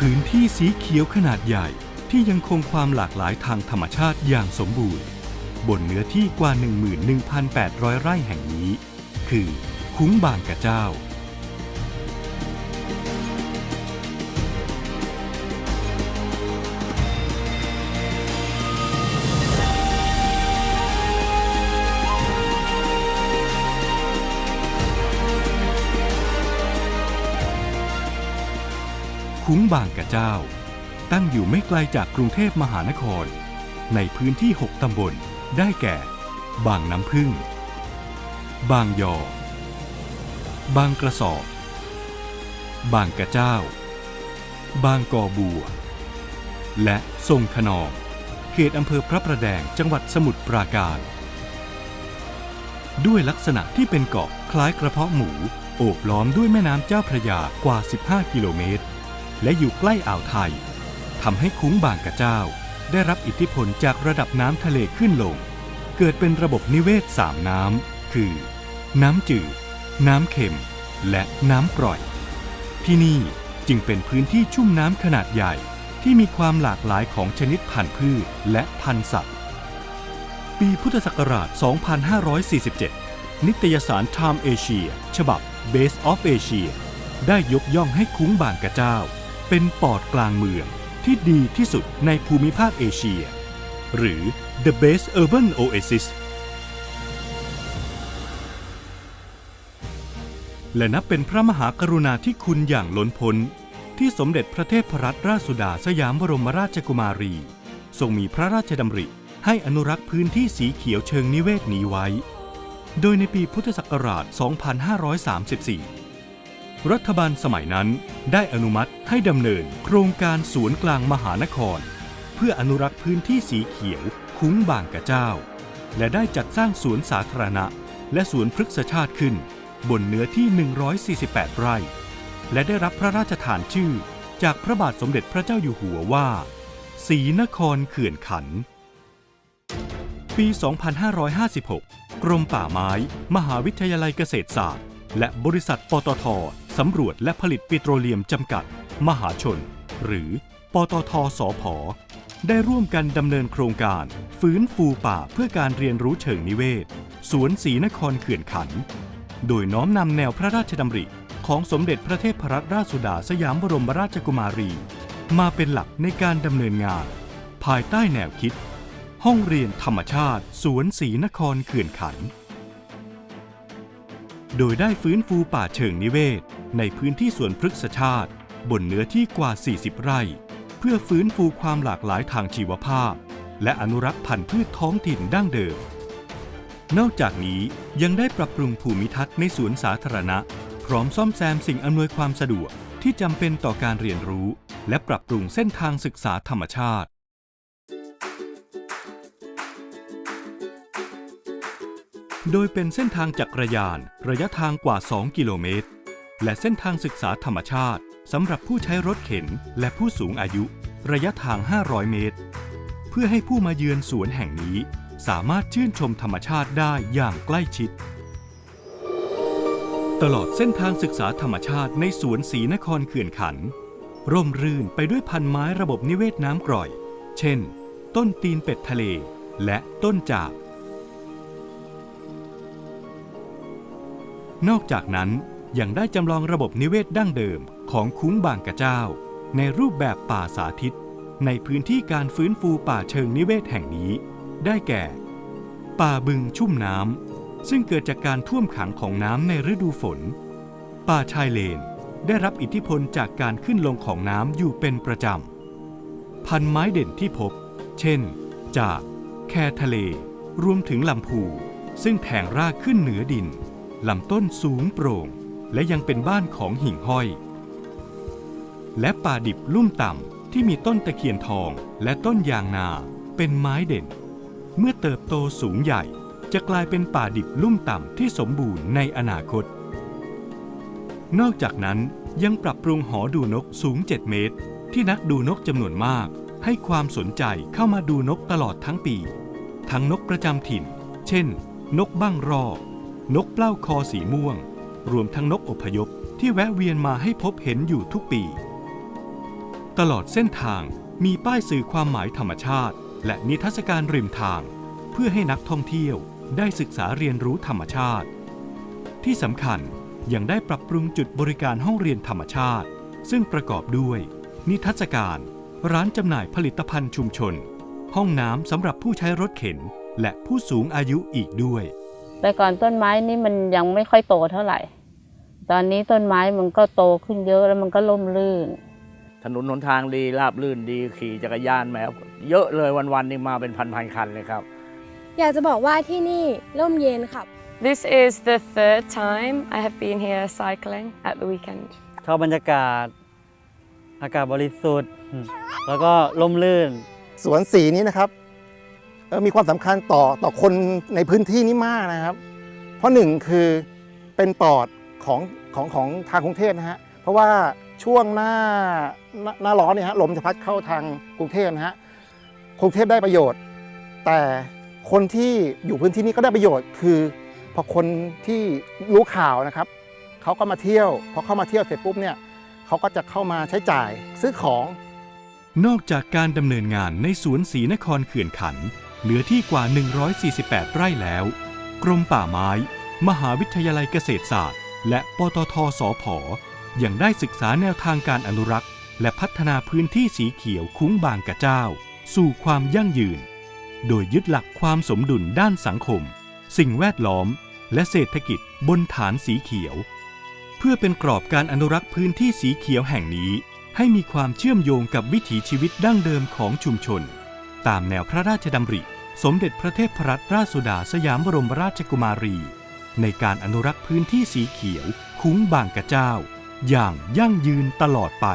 พื้นที่สีเขียวขนาดใหญ่ที่ยังคงความหลากหลายทางธรรมชาติอย่างสมบูรณ์ บนเนื้อที่กว่า 11,800 ไร่แห่งนี้ คือคุ้งบางกระเจ้า คุ้งบางกระเจ้า ตั้งอยู่ไม่ไกลจากกรุงเทพมหานคร ในพื้นที่ 6 ตำบล ได้แก่ บางน้ำพึ่ง บางยอ บางกระสอบ บางกระเจ้า บางกอบัว และทรงขนองเขตอำเภอพระประแดงจังหวัดสมุทรปราการ ด้วยลักษณะที่เป็นเกาะคล้ายกระเพาะหมู โอบล้อมด้วยแม่น้ำเจ้าพระยากว่า 15 กิโลเมตร และอยู่ใกล้อ่าวไทยทำให้คุ้งบางกระเจ้า ได้รับอิทธิพลจากระดับน้ำทะเลขึ้นลง เกิดเป็นระบบนิเวศสามน้ำ คือ น้ำจืด น้ำเค็ม และน้ำกร่อย ที่นี่จึงเป็นพื้นที่ชุ่มน้ำขนาดใหญ่ที่มีความหลากหลายของชนิดพันธุ์พืชและพันธุ์สัตว์ ปีพุทธศักราช 2547 นิตยสาร Time Asia ฉบับ Base of Asia ได้ยกย่องให้คุ้งบางกระเจ้า เป็นปอดกลางเมืองที่ดีที่สุดในภูมิภาคเอเชีย หรือ The Best Urban Oasis และนับเป็นพระมหากรุณาธิคุณอย่างล้นพ้น ที่สมเด็จพระเทพรัตนราชสุดาสยามบรมราชกุมารี ทรงมีพระราชดำริให้อนุรักษ์พื้นที่สีเขียวเชิงนิเวศนี้ไว้ โดยในปีพุทธศักราช 2534 รัฐบาลสมัยนั้นได้อนุมัติให้ดำเนินโครงการสวนกลางมหานคร เพื่ออนุรักษ์พื้นที่สีเขียวคุ้งบางกระเจ้า และได้จัดสร้างสวนสาธารณะ และสวนพฤกษชาติขึ้น บนเนื้อที่ 148 ไร่ และได้รับพระราชทานชื่อจากพระบาทสมเด็จพระเจ้าอยู่หัวว่าศรีนครเขื่อนขัน ปี 2556 กรมป่าไม้ มหาวิทยาลัยเกษตรศาสตร์ และบริษัทปตทสำรวจและผลิตปิโตรเลียมจำกัด มหาชน หรือ ปตทสพได้ร่วมกันดำเนินโครงการ ฟื้นฟูป่าเพื่อการเรียนรู้เชิงนิเวศ สวนศรีนครเขื่อนขัน โดยน้อมนำแนวพระราชดำริ ของสมเด็จพระเทพรัตนราชสุดาสยามบรมราชกุมารี มาเป็นหลักในการดำเนินงาน ภายใต้แนวคิด ห้องเรียนธรรมชาติ สวนศรีนครเขื่อนขัน โดยได้ฟื้นฟูป่าเชิงนิเวศ ในพื้นที่สวนพฤกษชาติ บนเนื้อที่กว่า 40 ไร่ เพื่อฟื้นฟูความหลากหลายทางชีวภาพ และอนุรักษ์พันธุ์พืชท้องถิ่นดั้งเดิม นอกจากนี้ยังได้ปรับปรุงภูมิทัศน์ในสวนสาธารณะ พร้อมซ่อมแซมสิ่งอำนวยความสะดวกที่จำเป็นต่อการเรียนรู้ และปรับปรุงเส้นทางศึกษาธรรมชาติ โดยเป็นเส้นทางจักรยานระยะทางกว่า 2 กิโลเมตร และเส้นทางศึกษาธรรมชาติสำหรับผู้ใช้รถเข็นและผู้สูงอายุ ระยะทาง 500 เมตร เพื่อให้ผู้มาเยือนสวนแห่งนี้ สามารถชื่นชมธรรมชาติได้อย่างใกล้ชิด ตลอดเส้นทางศึกษาธรรมชาติในสวนศรีนครเขื่อนขัน ร่มรื่นไปด้วยพันไม้ระบบนิเวศน้ำกร่อย เช่น ต้นตีนเป็ดทะเล และต้นจาก นอกจากนั้นยังได้จำลองระบบนิเวศดั้งเดิมของคุ้งบางกระเจ้า ในรูปแบบป่าสาธิต ในพื้นที่การฟื้นฟูป่าเชิงนิเวศแห่งนี้ ได้แก่ ป่าบึงชุ่มน้ำซึ่งเกิดจากการท่วมขังของน้ำในฤดูฝน ป่าชายเลน ได้รับอิทธิพลจากการขึ้นลงของน้ำอยู่เป็นประจำ พันไม้เด่นที่พบ เช่น จาก แคทะเล รวมถึงลำพูซึ่งแทงรากขึ้นเหนือดิน ลำต้นสูงโปร่ง และยังเป็นบ้านของหิ่งห้อย และป่าดิบลุ่มต่ำที่มีต้นตะเคียนทองและต้นยางนาเป็นไม้เด่น เมื่อเติบโตสูงใหญ่จะกลายเป็นป่าดิบลุ่มต่ำที่สมบูรณ์ในอนาคต นอกจากนั้นยังปรับปรุงหอดูนกสูง 7 เมตร ที่นักดูนกจำนวนมาก ให้ความสนใจเข้ามาดูนกตลอดทั้งปี ทั้งนกประจำถิ่น เช่น นกบ้างรอ นกเปล้าคอสีม่วง รวมทั้งนกอพยพที่แวะเวียนมาให้พบเห็นอยู่ทุกปี ตลอดเส้นทางมีป้ายสื่อความหมายธรรมชาติ และนิทรรศการริมทาง เพื่อให้นักท่องเที่ยวได้ศึกษาเรียนรู้ธรรมชาติ ที่สำคัญยังได้ปรับปรุงจุดบริการห้องเรียนธรรมชาติ ซึ่งประกอบด้วย นิทรรศการ ร้านจำหน่ายผลิตภัณฑ์ชุมชน ห้องน้ำสำหรับผู้ใช้รถเข็น และผู้สูงอายุอีกด้วย แต่ก่อนต้นไม้นี่มันยังไม่ค่อยโตเท่าไหร่ ตอนนี้ต้นไม้มันก็โตขึ้นเยอะแล้วมันก็ร่มรื่น ถนนหนทางดีราบลื่นดีขี่จักรยานแหมเยอะเลยวันๆนี่มาเป็นพันๆคันเลยครับ อยากจะบอกว่าที่นี่ร่มเย็นค่ะ This is the third time I have been here cycling at the weekend. ชอบบรรยากาศ อากาศบริสุทธิ์อืมแล้วก็ร่มรื่น สวนสีนี้นะครับเอ่อ มีความสำคัญต่อต่อคนในพื้นที่นี้มากนะครับ เพราะหนึ่งคือเป็นปอดของของของทางกรุงเทพนะฮะเพราะว่าช่วงหน้าหน้าหน้าร้อนเนี่ยฮะลมจะพัดเข้าทางกรุงเทพนะฮะกรุงเทพได้ประโยชน์ แต่คนที่อยู่พื้นที่นี้ก็ได้ประโยชน์คือพอคนที่รู้ข่าวนะครับเขาก็มาเที่ยวพอเข้ามาเที่ยวเสร็จปุ๊บเนี่ยเขาก็จะเข้ามาใช้จ่ายซื้อของ นอกจากการดำเนินงานในสวนศรีนครเขื่อนขัน ธ์เนื้อที่กว่า 148 ไร่แล้ว กรมป่าไม้ มหาวิทยาลัยเกษตรศาสตร์ และปตทสพอยังได้ศึกษาแนวทางการอนุรักษ์ และพัฒนาพื้นที่สีเขียวคุ้งบางกระเจ้า สู่ความยั่งยืน โดยยึดหลักความสมดุลด้านสังคม สิ่งแวดล้อม และเศรษฐกิจบนฐานสีเขียว เพื่อเป็นกรอบการอนุรักษ์พื้นที่สีเขียวแห่งนี้ ให้มีความเชื่อมโยงกับวิถีชีวิตดั้งเดิมของชุมชน ตามแนวพระราชดำริ สมเด็จพระเทพรัตนราชสุดาสยามบรมราชกุมารี ในการอนุรักษ์พื้นที่สีเขียว คุ้งบางกระเจ้า อย่างยั่งยืนตลอดไป